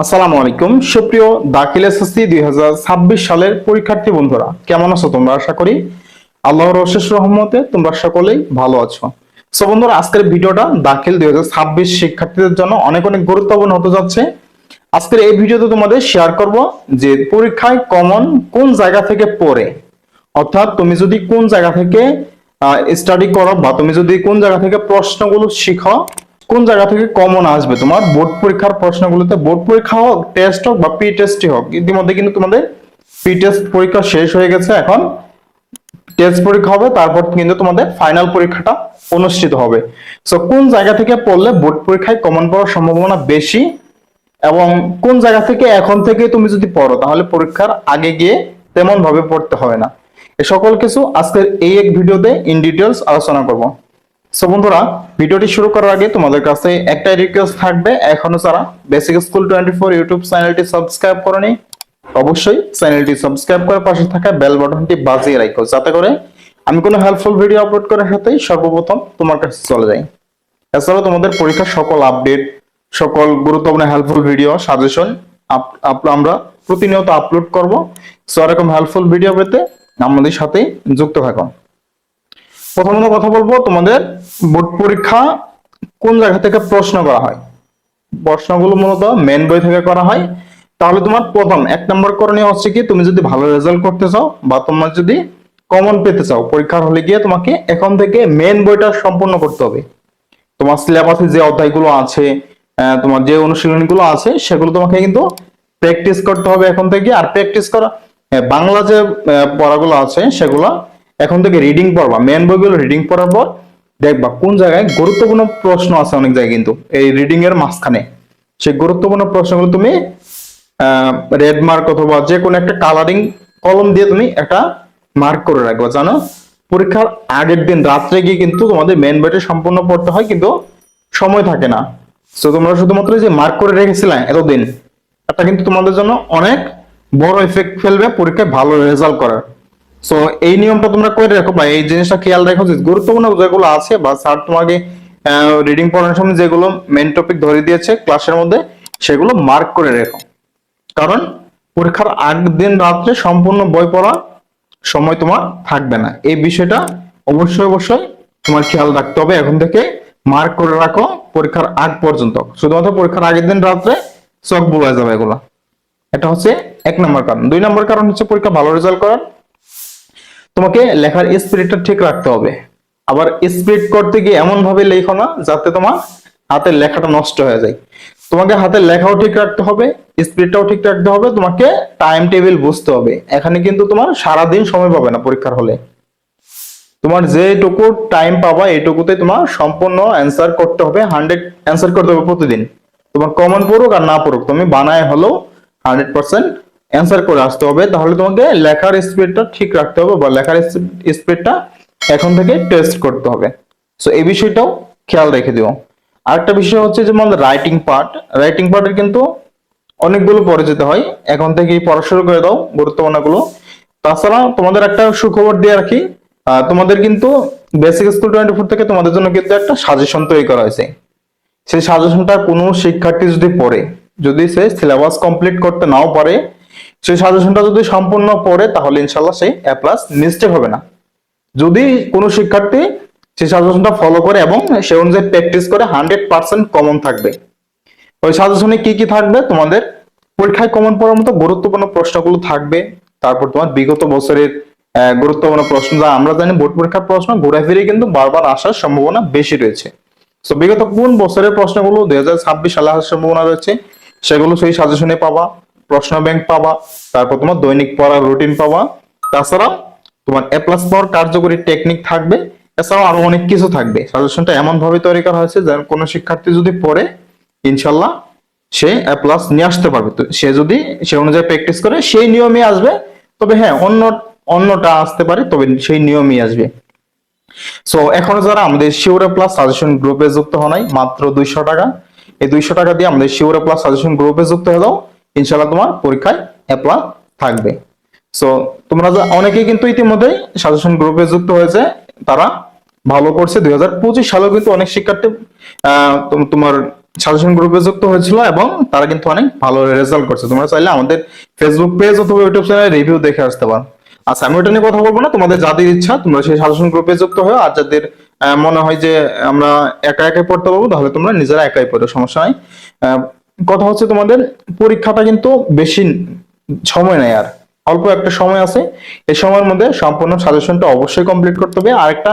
আসসালামু আলাইকুম। সুপ্রিয় দাখিল এসএসসি দুই সালের পরীক্ষার্থী বন্ধুরা, কেমন আছো তোমরা? আশা করি আল্লাহর অশেষ রহমতে তোমরা সকলেই ভালো আছো। সো বন্ধুরা, আজকের ভিডিওটা দাখিল দুই শিক্ষার্থীদের জন্য অনেক অনেক গুরুত্বপূর্ণ হতে যাচ্ছে। আজকের এই ভিডিওতে তোমাদের শেয়ার করব যে পরীক্ষায় কমন কোন জায়গা থেকে পড়ে। অর্থাৎ তুমি যদি কোন জায়গা থেকে স্টাডি করো বা তুমি যদি কোন জায়গা থেকে প্রশ্নগুলো শিখো কোন জায়গা থেকে কমন আসবে? তোমার বোর্ড পরীক্ষার প্রশ্নগুলোতে বোর্ড পরীক্ষা হোক টেস্ট হোক বা পি টেস্টই হোক, ইতিমধ্যে কিন্তু তোমাদের পি টেস্ট পরীক্ষা শেষ হয়ে গেছে এখন। টেস্ট পরীক্ষা হবে, তারপর কিন্তু তোমাদের ফাইনাল পরীক্ষাটা অনুষ্ঠিত হবে। সো কোন জায়গা থেকে পড়লে বোর্ড পরীক্ষায় কমন পাওয়ার সম্ভাবনা বেশি? এবং কোন জায়গা থেকে এখন থেকে তুমি যদি পড়ো, তাহলে পরীক্ষার আগে গিয়ে তেমন ভাবে পড়তে হবে না। এ সকল কিছু আজকের এই এক ভিডিওতে ইন ডিটেলস আলোচনা করব। সো বন্ধুরা, ভিডিওটি শুরু করার আগে তোমাদের কাছে একটাই রিকোয়েস্ট থাকবে। এখনও যারা basic school twenty four YouTube চ্যানেলটি সাবস্ক্রাইব করনি, অবশ্যই চ্যানেলটি সাবস্ক্রাইব করে পাশে থাকা বেল বাটনটি বাজিয়ে রাখো, যাতে করে আমি কোনো হেল্পফুল ভিডিও আপলোড করার সাথেই সর্বপ্রথম তোমার কাছে চলে যাই। এছাড়াও তোমাদের পরীক্ষার সকল আপডেট সকল গুরুত্বপূর্ণ হেল্পফুল ভিডিও সাজেশন আমরা প্রতিনিয়ত আপলোড করব। সো এরকম হেল্পফুল ভিডিও পেতে আমাদের সাথে যুক্ত থাকো। প্রথমত কথা বলব, তোমাদের বোর্ড পরীক্ষা কোন জায়গা থেকে প্রশ্ন করা হয়? প্রশ্নগুলো মূলত মেন বই থেকে করা হয়। তাহলে তোমার প্রথম, এক নম্বর করণীয় হচ্ছে কি, তুমি যদি ভালো রেজাল্ট করতে চাও বা তোমার যদি কমন পেতে চাও, পরীক্ষার হলে গিয়ে তোমাকে এখন থেকে মেন বইটা সম্পূর্ণ করতে হবে। তোমার সিলেবাসে যে অধ্যায়গুলো আছে তোমার যে অনুশীলনীগুলো আছে, সেগুলো তোমাকে কিন্তু প্র্যাকটিস করতে হবে এখন থেকে। আর প্র্যাকটিস করা বাংলা যে পড়াগুলো আছে, সেগুলো এখন থেকে রিডিং পড়বা। মেন বইগুলো রিডিং পড়ার পর দেখবা কোন জায়গায় গুরুত্বপূর্ণ প্রশ্ন আছে অনেক জায়গায় কিন্তু, এই রিডিং এর মাঝখানে। সেই গুরুত্বপূর্ণ প্রশ্নগুলো তুমি রেড মার্ক অথবা যে কোনো একটা কালারিং কলম দিয়ে তুমি একটা মার্ক করে রাখবা, জানো? পরীক্ষার আগের দিন রাত্রে গিয়ে কিন্তু তোমাদের মেন বইটা সম্পূর্ণ পড়তে হয় কিন্তু সময় থাকে না। তো তোমরা শুধুমাত্র যে মার্ক করে রেখেছিলে এতদিন, এটা কিন্তু তোমাদের জন্য অনেক বড় এফেক্ট ফেলবে পরীক্ষায় ভালো রেজাল্ট করার। সো এই নিয়মটা তোমরা করে রাখো বা এই জিনিসটা খেয়াল রাখো যে গুরুত্বপূর্ণ যেগুলো আছে বা স্যার তোমাকে রিডিং পড়ানোর সময় যেগুলো মেন টপিক ধরে দিয়েছে ক্লাসের মধ্যে, সেগুলো মার্ক করে রেখো। কারণ পরীক্ষার আগের দিন রাত্রে সম্পূর্ণ বই পড়া সময় তোমার থাকবে না। এই বিষয়টা অবশ্যই অবশ্যই তোমার খেয়াল রাখতে হবে। এখন থেকে মার্ক করে রাখো পরীক্ষার আগ পর্যন্ত। শুধুমাত্র পরীক্ষার আগের দিন রাত্রে চোখ বোঝা যাবে এগুলো। এটা হচ্ছে এক নম্বর কারণ। দুই নম্বর কারণ হচ্ছে পরীক্ষা ভালো রেজাল্ট করার। তোমাকে লেখার স্পিরিটটা ঠিক রাখতে হবে। আবার স্পিড করতে গিয়ে এমন ভাবে লেখো না, যাতে তোমার হাতের লেখাটা নষ্ট হয়ে যায়। তোমাকে হাতের লেখাও ঠিক রাখতে হবে স্পিডটাও ঠিক রাখতে হবে, তোমাকে টাইম টেবিল বুঝতে হবে। এখানে কিন্তু তোমার সারাদিন সময় পাবে না পরীক্ষার হলে। তোমার যেটুকু টাইম পাবা এইটুকুতে তোমার সম্পূর্ণ অ্যান্সার করতে হবে হান্ড্রেড অ্যান্সার করতে হবে প্রতিদিন। তোমার কমন পড়ুক আর না পড়ুক, তুমি বানায় হলেও হান্ড্রেড পার্সেন্ট অ্যান্সার করে আসতে হবে। তাহলে তোমাকে লেখার স্পিডটা ঠিক রাখতে হবে বা লেখার স্পিডটা এখন থেকে টেস্ট করতে হবে। সো এই বিষয়টাও খেয়াল রেখে দিও। আরেকটা বিষয় হচ্ছে যে রাইটিং পার্ট রাইটিং পার্টের কিন্তু অনেকগুলো পড়ে যেতে হয়। এখন থেকেই পড়া শুরু করে দাও গুরুত্বপূর্ণগুলো তাছাড়া তোমাদের একটা সুখবর দিয়ে রাখি তোমাদের কিন্তু বেসিক স্কুল টোয়েন্টি ফোর থেকে তোমাদের জন্য কিন্তু একটা সাজেশন তৈরি করা হয়েছে। সেই সাজেশনটা কোনো শিক্ষার্থী যদি পড়ে, যদি সে সিলেবাস কমপ্লিট করতে নাও পারে সেই সাজেশনটা যদি সম্পূর্ণ পড়ে, তাহলে ইনশাল্লাহ সেই এ প্লাস হবে না। যদি কোনো শিক্ষার্থী সেই সাজেশনটা ফলো করে এবং সে অনুযায়ী প্র্যাকটিস করে হান্ড্রেড পার্সেন্ট কমন থাকবে। ওই সাজেশনে কি কি থাকবে? তোমাদের পরীক্ষায় কমন পড়ার মতো গুরুত্বপূর্ণ প্রশ্নগুলো থাকবে। তারপর তোমার বিগত বছরের গুরুত্বপূর্ণ প্রশ্ন যা আমরা জানি বোর্ড পরীক্ষার প্রশ্ন ঘুরে ফিরে কিন্তু বারবার আসার সম্ভাবনা বেশি রয়েছে। তো বিগত কোন বছরের প্রশ্নগুলো দুই হাজার ছাব্বিশ সালে আসার সম্ভাবনা রয়েছে, সেগুলো সেই সাজেশনে পাবা। প্রশ্ন ব্যাংক পাবা, তারপর তোমার দৈনিক পড়ার রুটিন পাবা। তাছাড়া তোমার এ প্লাস পাওয়ার কার্যকরী টেকনিক থাকবে, এছাড়াও আরও অনেক কিছু থাকবে। সাজেশনটা এমন ভাবে তৈরি করা হয়েছে যেন কোনো শিক্ষার্থী যদি পড়ে, ইনশাল্লাহ সে এ প্লাস নিয়ে আসতে পারবে। তো সে যদি, সে অনুযায়ী প্র্যাকটিস করে, সেই নিয়মে আসবে। তবে হ্যাঁ অন্য, অন্যটা আসতে পারে, তবে সেই নিয়মই আসবে। সো এখনও যারা আমাদের শিওরে প্লাস সাজেশন গ্রুপে যুক্ত নাই, মাত্র দুইশো টাকা। এই দুইশো টাকা দিয়ে আমাদের শিওরে প্লাস সাজেশন গ্রুপে যুক্ত হয়ে ইনশাল্লাহ তোমার পরীক্ষায় অ্যাপ্লাস থাকবে। সো তোমরা অনেকেই কিন্তু ইতিমধ্যে সাজেশন গ্রুপে যুক্ত হয়েছে, তারা ভালো করছে দুই হাজার পঁচিশ সালেও কিন্তু অনেক শিক্ষার্থী তোমার সাজেশন গ্রুপে যুক্ত হয়েছিল এবং তারা কিন্তু অনেক ভালো রেজাল্ট করছে। তোমরা চাইলে আমাদের ফেসবুক পেজ অথবা ইউটিউব চ্যানেলে রিভিউ দেখে আসতে পারো। আচ্ছা আমি ওটা নিয়ে কথা বলব না। তোমাদের যাদের ইচ্ছা, তোমরা সেই সাজেশন গ্রুপে যুক্ত হয়ে আর যাদের মনে হয় যে আমরা একা একাই পড়তে পারব, তাহলে তোমরা নিজেরা একাই পড়ো, সমস্যা নাই। কথা হচ্ছে তোমাদের, পরীক্ষাটা কিন্তু বেশি সময় নেই আর। অল্প একটা সময় আছে। এই সময়ের মধ্যে সম্পূর্ণ সাজেশনটা অবশ্যই কমপ্লিট করতে হবে। আর একটা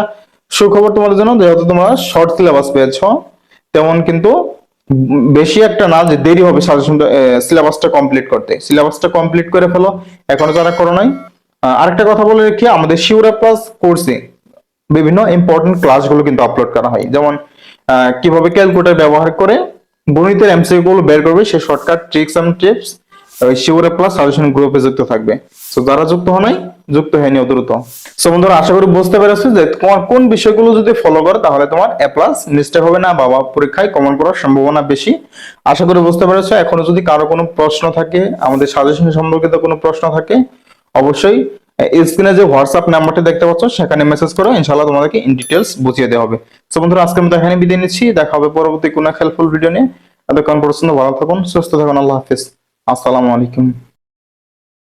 সুখবর তোমাদের জন্য, যেহেতু তোমরা শর্ট সিলেবাস পেয়েছ, তেমন কিন্তু বেশি একটা না যে দেরি হবে সাজেশনটা সিলেবাসটা কমপ্লিট করতে। সিলেবাসটা কমপ্লিট করে ফেলো, এখনও যারা করো নাই। আরেকটা কথা বলে রাখি, আমাদের শিউরা প্লাস কোর্সে বিভিন্ন ইম্পর্টেন্ট ক্লাসগুলো কিন্তু আপলোড করা হয়। যেমন কীভাবে ক্যালকুলেটর ব্যবহার করে গণিতের এমসিকিউ গুলো বের করবে সেই শর্টকাট ট্রিক্স এন্ড টিপস শিউরা প্লাস সাজেশন গ্রুপে যুক্ত থাকবে। তো যারা যুক্ত হয় নাই, যুক্ত হয়নি দ্রুত। সো বন্ধুরা, আশা করি বুঝতে পেরেছ যে তোমার কোন বিষয়গুলো যদি ফলো করো, তাহলে তোমার এ প্লাস নিশ্চয় হবে না বাবা পরীক্ষায় কমন করার সম্ভাবনা বেশি। আশা করি বুঝতে পেরেছ, এখনও যদি কারও কোনো প্রশ্ন থাকে, আমাদের সাজেশন সম্পর্কিত কোনো প্রশ্ন থাকে, অবশ্যই স্ক্রিনে যে হোয়াটসঅ্যাপ নাম্বারটি দেখতে পাচ্ছ, সেখানে মেসেজ করো, ইনশাআল্লাহ তোমাদেরকে ইন ডিটেলস বুঝিয়ে দেওয়া হবে। তো বন্ধুরা, আজকে আমি এখানে বিদায় নিচ্ছি, দেখা হবে পরবর্তী কোনো হেল্পফুল ভিডিও নিয়ে। এতক্ষণ পর্যন্ত ভালো থাকুন, সুস্থ থাকুন, আল্লাহ হাফিজ। আসসালামু আলাইকুম।